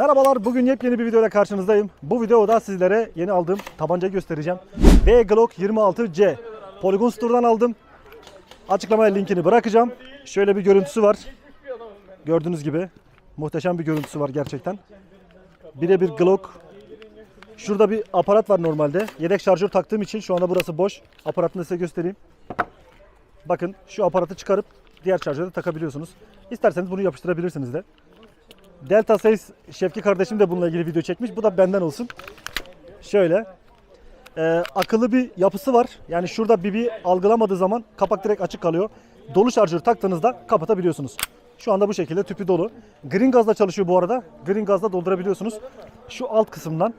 Merhabalar, bugün yepyeni bir videoyla karşınızdayım. Bu videoda sizlere yeni aldığım tabancayı göstereceğim. V Glock 26C. Polygon Store'dan aldım. Açıklamaya linkini bırakacağım. Şöyle bir görüntüsü var. Gördüğünüz gibi. Muhteşem bir görüntüsü var gerçekten. Birebir Glock. Şurada bir aparat var normalde. Yedek şarjör taktığım için şu anda burası boş. Aparatını size göstereyim. Bakın şu aparatı çıkarıp diğer şarjöre takabiliyorsunuz. İsterseniz bunu yapıştırabilirsiniz de. Delta Says Şevki kardeşim de bununla ilgili video çekmiş. Bu da benden olsun. Şöyle. e, akıllı bir yapısı var. Yani şurada BB algılamadığı zaman kapak direkt açık kalıyor. Dolu şarjör taktığınızda kapatabiliyorsunuz. Şu anda bu şekilde tüpü dolu. Green gazla çalışıyor bu arada. Green gazla doldurabiliyorsunuz. Şu alt kısımdan.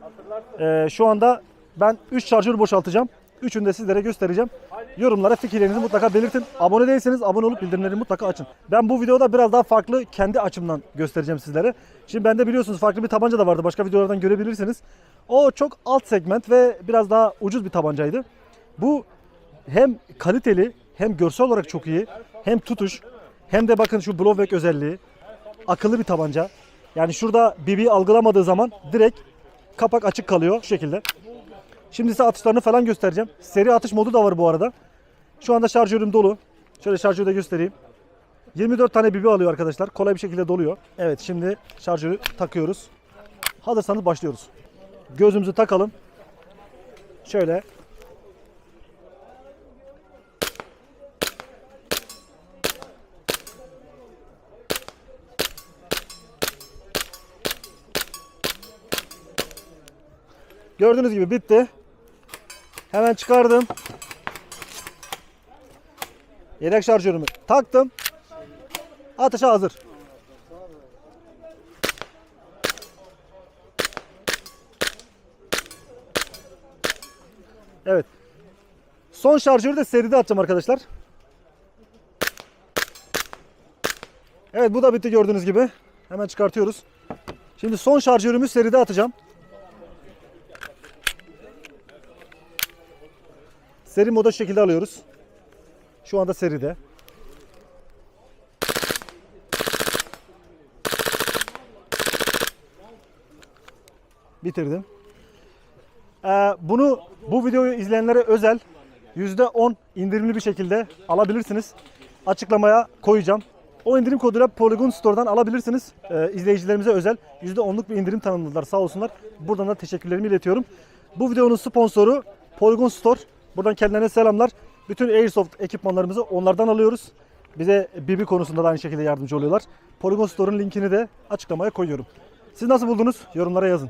e, şu anda ben 3 şarjör boşaltacağım. Üçünü de sizlere göstereceğim. Yorumlara fikirlerinizi mutlaka belirtin. Abone değilseniz abone olup bildirimleri mutlaka açın. Ben bu videoda biraz daha farklı kendi açımdan göstereceğim sizlere. Şimdi bende biliyorsunuz farklı bir tabanca da vardı. Başka videolardan görebilirsiniz. O çok alt segment ve biraz daha ucuz bir tabancaydı. Bu hem kaliteli hem görsel olarak çok iyi hem tutuş hem de bakın şu blowback özelliği akıllı bir tabanca. Yani şurada BB algılamadığı zaman direkt kapak açık kalıyor şu şekilde. Şimdi size atışlarını falan göstereceğim. Seri atış modu da var bu arada. Şu anda şarjörüm dolu. Şöyle şarjörü de göstereyim. 24 tane BB alıyor arkadaşlar. Kolay bir şekilde doluyor. Evet şimdi şarjörü takıyoruz. Hazırsanız başlıyoruz. Gözümüzü takalım. Şöyle. Gördüğünüz gibi bitti. Hemen çıkardım. Yedek şarjörümü taktım. Atışa hazır. Evet. Son şarjörü de seride atacağım arkadaşlar. Evet bu da bitti gördüğünüz gibi. Hemen çıkartıyoruz. Şimdi son şarjörümü seride atacağım. Seri moda şekilde alıyoruz. Şu anda seride. Bitirdim. Ee, bunu bu videoyu izleyenlere özel %10 indirimli bir şekilde alabilirsiniz. Açıklamaya koyacağım. O indirim koduyla Polygon Store'dan alabilirsiniz. Ee, izleyicilerimize özel %10'luk bir indirim tanımladılar sağ olsunlar. Buradan da teşekkürlerimi iletiyorum. Bu videonun sponsoru Polygon Store. Buradan kendilerine selamlar. Bütün Airsoft ekipmanlarımızı onlardan alıyoruz. Bize BB konusunda da aynı şekilde yardımcı oluyorlar. Polygon Store'un linkini de açıklamaya koyuyorum. Siz nasıl buldunuz? Yorumlara yazın.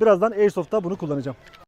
Birazdan Airsoft'ta bunu kullanacağım.